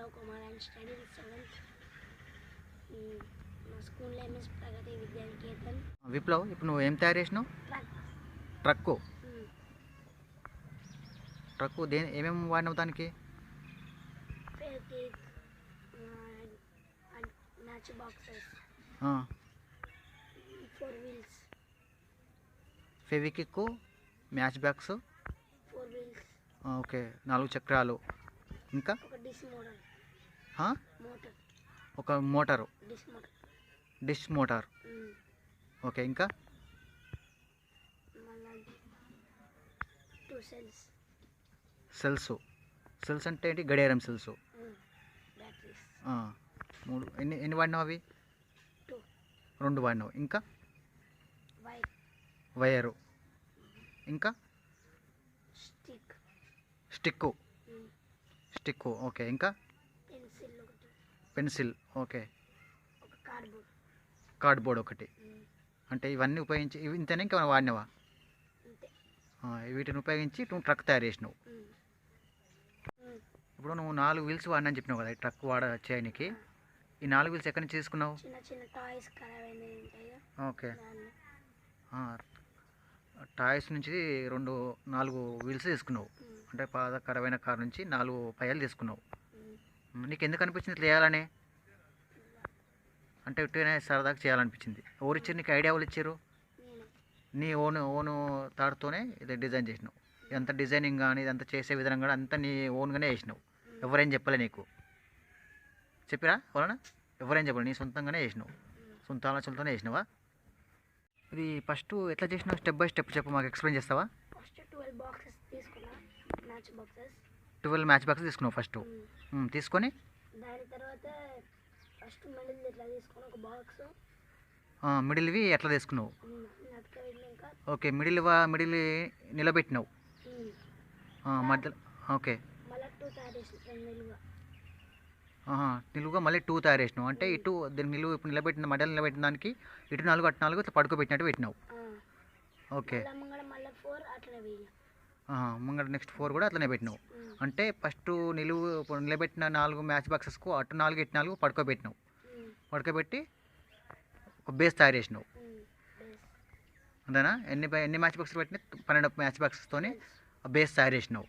Viplav Kumar and study seventh మా స్కూల్లో MS ప్రగతి విద్యా నికేతన్ విప్లవ్ ఇప్పుడు నువ్వు ఏం తయారు చేసినావు? ట్రక్ ట్రక్కు ట్రక్కు దే ఏమేమి వాడినావు దానికి? Match boxes four wheels Fevikwik match bags four wheels okay నాలుగు చక్రాలు. ఇంకా? ఒక డిస్ మోడల్. ఒక మోటారు. Dish motor. ఓకే ఇంకా? సెల్స్. సెల్స్ అంటే ఏంటి? గడియారం సెల్స్. మూడు. ఎన్ని ఎన్ని వాడినావు అవి? రెండు వాడినావు. ఇంకా? వైరు. ఇంకా? స్టిక్. స్టిక్కు. స్టిక్కు. ఓకే ఇంకా? Pencil okay. కార్డ్బోర్డ్. ఒకటి. అంటే ఇవన్నీ ఉపయోగించి ఇవి ఇంతనే ఇంకా వాడినావా? వీటిని ఉపయోగించి నువ్వు ట్రక్ తయారు చేసినావు. ఇప్పుడు నువ్వు నాలుగు వీల్స్ వాడినని చెప్పినావు కదా ఈ ట్రక్ వాడ చేయడానికి ఈ నాలుగు వీల్స్ ఎక్కడి నుంచి తీసుకున్నావు? ఓకే. టాయ్స్ నుంచి రెండు నాలుగు వీల్స్ తీసుకున్నావు. అంటే పాత కరవైన కార్ నుంచి నాలుగు పయ్యాలు తీసుకున్నావు. నీకు ఎందుకు అనిపించింది ఇట్లా చేయాలని? అంటే ఉట్టిగానే సరదాగా చేయాలనిపించింది. ఎవరు ఇచ్చారు? నీకు ఐడియా వాళ్ళు ఇచ్చారు? నీ ఓన్ ఓన్ తాడుతోనే ఇది డిజైన్ చేసినావు. ఇదంతా డిజైనింగ్ కానీ ఇదంతా చేసే విధానం కూడా అంతా నీ ఓన్గానే చేసినావు. ఎవరేం చెప్పలే నీకు? చెప్పిరా ఎవరన్నా? ఎవరేం చెప్పలే? నీ సొంతంగానే చేసినావు. సొంత ఆలోచనలతోనే చేసినావా? ఇది ఫస్ట్ ఎట్లా చేసినావు? స్టెప్ బై స్టెప్ చెప్పు మాకు ఎక్స్ప్లెయిన్ చేస్తావా? ఫస్ట్ ట్వెల్వ్ బాక్సెస్ తీసుకున్నా. Match boxes. Twelve match box తీసుకున్నావు ఫస్ట్. తీసుకొని? దాని తర్వాత ఫస్ట్ మిడిల్ ఇట్లా తీసుకొని ఒక బాక్స్ మిడిల్వి ఎట్లా తీసుకున్నావు? ఓకే మిడిల్ మిడిల్ నిలబెట్టినావు? మధ్యలో ఓకే. నిలువుగా మళ్ళీ టూ తయారు చేసినావు. అంటే ఇటు నిలువు ఇప్పుడు నిలబెట్టిన మధ్యలో నిలబెట్టిన దానికి ఇటు నాలుగు అటు నాలుగు ఇట్లా పడుకోబెట్టినట్టు పెట్టినావు. ఓకే. ముంగట నెక్స్ట్ ఫోర్ కూడా అట్లనే పెట్టినావు. అంటే ఫస్ట్ నిలువు నిలబెట్టిన నాలుగు మ్యాచ్ బాక్సెస్కు అటు నాలుగు ఇటు నాలుగు పడుకోబెట్టినావు. పడుకోబెట్టి ఒక బేస్ తయారు చేసినావు. అంతేనా? ఎన్ని ఎన్ని మ్యాచ్ బాక్స్ పెట్టినా పన్నెండు మ్యాచ్ బాక్సెస్తోని బేస్ తయారు చేసినావు.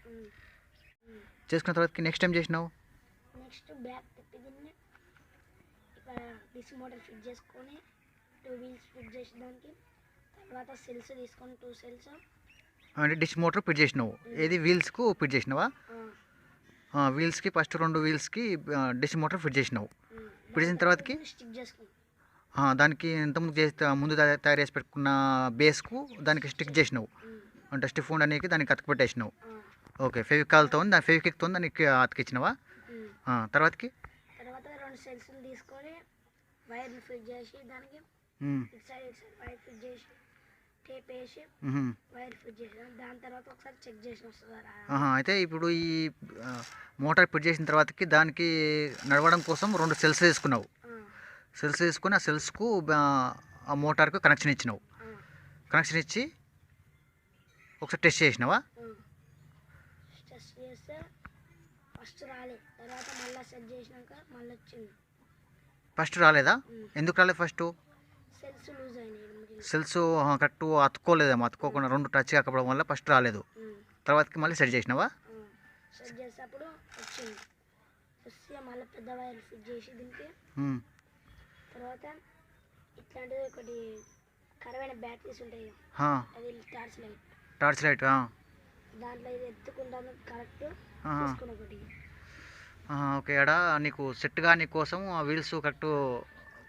చేసుకున్న తర్వాత నెక్స్ట్ టైం చేసినావు? నెక్స్ట్ బ్యాక్ తిప్పి దీన్ని ఇక్కడ డిస్ మోటార్ ఫిట్ చేసుకొని టూ వీల్స్ ఫిట్ చేసి దానికి తర్వాత సెల్స్ తీసుకొని టూ సెల్స్ అంటే డిష్ మోటార్ ఫిట్ చేసినావు. ఏది? వీల్స్కు ఫిట్ చేసినావా? వీల్స్కి ఫస్ట్ రెండు వీల్స్కి డిష్ మోటార్ ఫిట్ చేసినావు. ఫిట్ చేసిన తర్వాతకి? దానికి ఇంతకుముందు చేస్తే ముందు తయా- తయారు చేసి పెట్టుకున్న బేస్కు దానికి స్టిక్ చేసినావు. అంటే స్టిఫ్ ఉండడానికి దానికి అతుకు పెట్టేసినావు. ఓకే ఫెవికాల్తో దాని ఫెవికిక్తో దానికి అతికిచ్చినావా? తర్వాతకి? తర్వాత రెండు సెల్స్ తీసుకొని వైర్లు ఫిట్ చేసి దానికి ఉమ్, ఇటు సైడ్ ఇటు సైడ్ వైర్ ఫిట్ చేసి టేప్ వేసి ఉహుం. వైర్ ఫిట్ చేసాం దాని తర్వాత ఒకసారి చెక్ చేసి వస్తుంది ఆహా, అయితే ఇప్పుడు ఈ మోటార్ ఫిట్ చేసిన తర్వాతకి దానికి నడవడం కోసం రెండు సెల్స్ తీసుకున్నావు సెల్స్ తీసుకొని ఆ సెల్స్కు ఆ మోటార్కు కనెక్షన్ ఇచ్చినావు. కనెక్షన్ ఇచ్చి ఒకసారి టెస్ట్ చేసినావా? టెస్ట్ చేస్తే ఫస్ట్ రాలే. తర్వాత మళ్ళీ సెట్ చేసినాక మళ్ళీ వచ్చింది ఫస్ట్ రాలేదా. ఎందుకు రాలేదు ఫస్ట్ సెల్స్ కరెక్ట్ అతుక్కోలేదేమో అతుక్కోకుండా రెండు టచ్ కాకపోవడం వల్ల ఫస్ట్ రాలేదు. తర్వాతకి మళ్ళీ సెట్ చేసినావా? సెట్ చేసేటప్పుడు వచ్చింది. వస్తే మళ్ళీ పెద్ద వైర్ ఫిట్ చేసి దీనికి. ఉమ్, తర్వాత ఇట్లాంటిది ఒకటి కరవైన బ్యాటరీస్ ఉంటాయి. కదా, ఆ, అది టార్చ్ లైట్. టార్చ్ లైట్ ఆ, దాంట్లో ఇది ఎత్తుకుంటాను కరెక్ట్ ఆహా. తీసుకుని ఒకటి. ఆ, ఓకే ఆడ నీకు సెట్ కాని కోసం ఆ వీల్స్ కరెక్ట్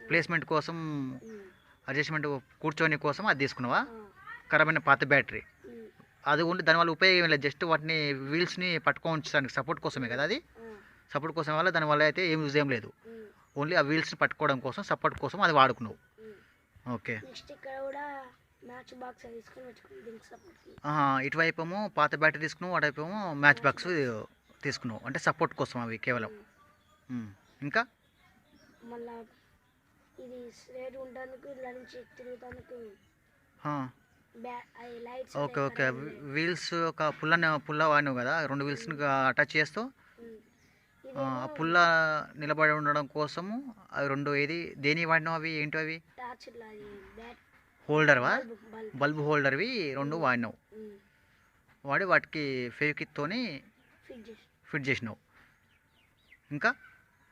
ప్లేస్మెంట్ కోసం అడ్జస్ట్మెంట్ కూర్చోని కోసం అది తీసుకున్నావా? ఆ, ఖరాబైన పాత బ్యాటరీ. అది ఉండి దానివల్ల ఉపయోగం లేదు. జస్ట్ వాటిని వీల్స్ని పట్టుకొని ఉంచడానికి సపోర్ట్ కోసమే కదా అది? సపోర్ట్ కోసం వల్ల దానివల్ల అయితే ఏం యూజ్ ఏం లేదు. ఓన్లీ ఆ వీల్స్ని పట్టుకోవడం కోసం సపోర్ట్ కోసం అది వాడుకున్నావు. ఓకే. నెక్స్ట్ ఇక్కడ కూడా మ్యాచ్ బాక్స్ తీసుకొని పెట్టుకుని దీనికి సపోర్ట్కి ఆహా, ఇటువైపు ఏమో పాత బ్యాటరీ తీసుకున్నావు అటువైపు ఏమో మ్యాచ్ బాక్స్ తీసుకున్నావు. అంటే సపోర్ట్ కోసం అవి కేవలం. ఇంకా? మళ్ళా ఇది స్ట్రేట్ ఉండడానికి తిరుగుతానికి. Okay okay. వీల్స్ ఒక పుల్ల పుల్ల వాడినావు కదా రెండు వీల్స్ని అటాచ్ చేస్తూ? ఆ పుల్ల నిలబడి ఉండడం కోసము అవి రెండు ఏది దేని వాడినావు అవి ఏంటి అవి? హోల్డర్వా? బల్బ్ హోల్డర్వి రెండు వాడినావు. వాడి వాటికి ఫెవికిత్తోని ఫిట్ చేసి. ఫిట్ చేసినావు. ఇంకా?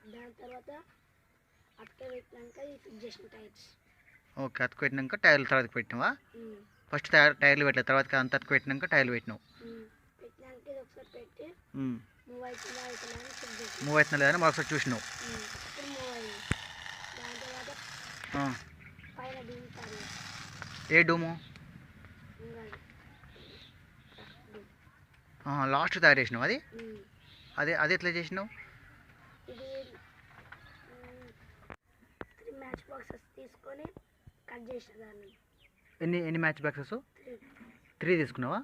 దాని తర్వాత అట్కే పెట్టినాక ఈ ఫిట్ చేసిన టైర్స్. ఓకే అతుకు పెట్టినాక టైర్లు తర్వాత పెట్టినావా? ఫస్ట్ టైర్ టైర్లు పెట్టలేదు తర్వాత అంత అతుకు పెట్టినాక టైర్లు పెట్టినావు. పెట్టినాక ఇది ఒకసారి పెట్టి ఉమ్. మూవ్ అవుతుందా అవుతుందా మూవ్ అవుతున్నా లేదని మరొకసారి చూసినావు. ఏ డూము? లాస్ట్ తయారు చేసినావు అది. అదే అది ఎట్లా చేసినావు ఇది త్రీ మ్యాచ్ బాక్సెస్ తీసుకొని కట్ చేసిన దాన్ని. ఎన్ని ఎన్ని మ్యాచ్ బాక్సెస్ త్రీ తీసుకున్నావా?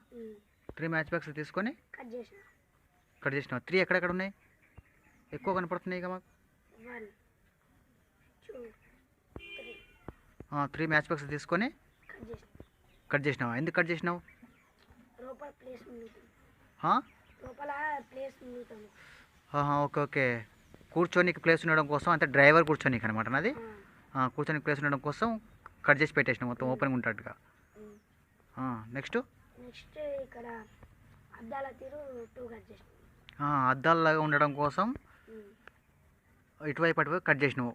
త్రీ మ్యాచ్ బాక్సెస్ తీసుకొని కట్ చేసిన కట్ చేసినావు? త్రీ ఎక్కడెక్కడ ఉన్నాయి? ఎక్కువ కనపడుతున్నాయి ఇక మాకు. One two three match boxes తీసుకొని కట్ చేసిన కట్ చేసినావా? ఎందుకు కట్ చేసినావు? Okay okay. కూర్చోనికి ప్లేస్ ఉండడం కోసం అంటే డ్రైవర్ కూర్చోనికి అనమాట నాది. ఆ, కూర్చోనికి ప్లేస్ ఉండడం కోసం కట్ చేసి పెట్టేసిన మొత్తం ఓపెన్ ఉంటట్టుగా నెక్స్ట్? నెక్స్ట్ ఇక్కడ అద్దాల తీరు టూ కట్ చేసిన. అద్దాలలాగా ఉండడం కోసం. ఇటువైపు అటువైపు కట్ చేసినావు.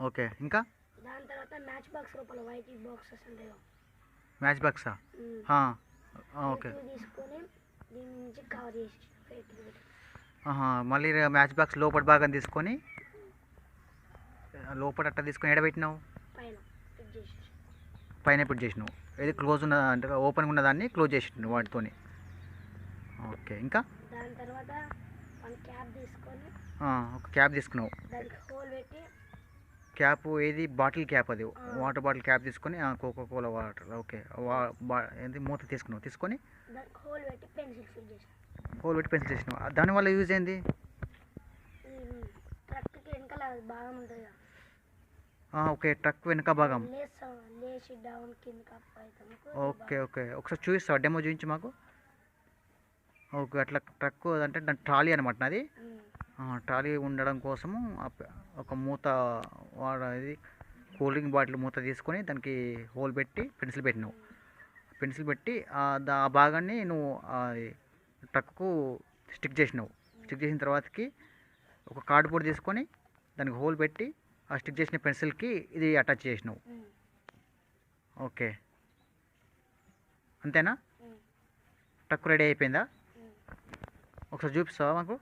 ఓకే ఇంకా? దాని తర్వాత మ్యాచ్ బాక్స్ లోపల వైట్ బాక్సెస్ ఉంటాయి. మ్యాచ్ బాక్సా? ఓకే. తీసుకొని దీని నుంచి కవర్ చేసి ఫేక్ పెట్టి ఆహా, మళ్ళీ మ్యాచ్ బాక్స్ లోపల భాగం తీసుకొని లోపల అట్ట తీసుకొని ఎడబెట్టినావు పైన పెట్టి చేసినావు. ఏది క్లోజ్ ఉన్న అంటే ఓపెన్ ఉన్న దాన్ని క్లోజ్ చేసినావు వాటితోని. ఓకే ఇంకా? దాని తర్వాత వన్ క్యాప్ తీసుకొని ఆ, ఒక క్యాప్ తీసుకున్నావు. క్యాప్ ఏది? బాటిల్ క్యాప్ అది. వాటర్ బాటిల్ క్యాప్ తీసుకొని కోకో కోలా వాటర్ ఓకే ఏంది? మూత తీసుకున్నావు. తీసుకొని హోల్ పెట్టి పెన్సిల్ చేసినావు. దానివల్ల యూజ్ ఏంది ఈ ట్రక్కి వెనకాల భాగం ఉంటుంది కదా ఆ, ఓకే ట్రక్ వెనుక భాగం. Okay okay. ఒకసారి చూపిస్తావా? డెమో చూపించి మాకు. ఓకే అట్లా ట్రక్ అంటే దాని ట్రాలీ అనమాట నాది. ట్రాలీ ఉండడం కోసము ఒక మూత ఇది కూల్ డ్రింక్ బాటిల్ మూత తీసుకొని దానికి హోల్ పెట్టి పెన్సిల్ పెట్టినావు. పెన్సిల్ పెట్టి ఆ భాగాన్ని నువ్వు ట్రక్కు స్టిక్ చేసినావు. స్టిక్ చేసిన తర్వాతకి ఒక కార్డ్బోర్డ్ తీసుకొని దానికి హోల్ పెట్టి స్టిక్ చేసిన పెన్సిల్కి ఇది అటాచ్ చేసినావు. ఓకే. అంతేనా? ట్రక్ రెడీ అయిపోయిందా? ఒకసారి చూపిస్తావా మాకు.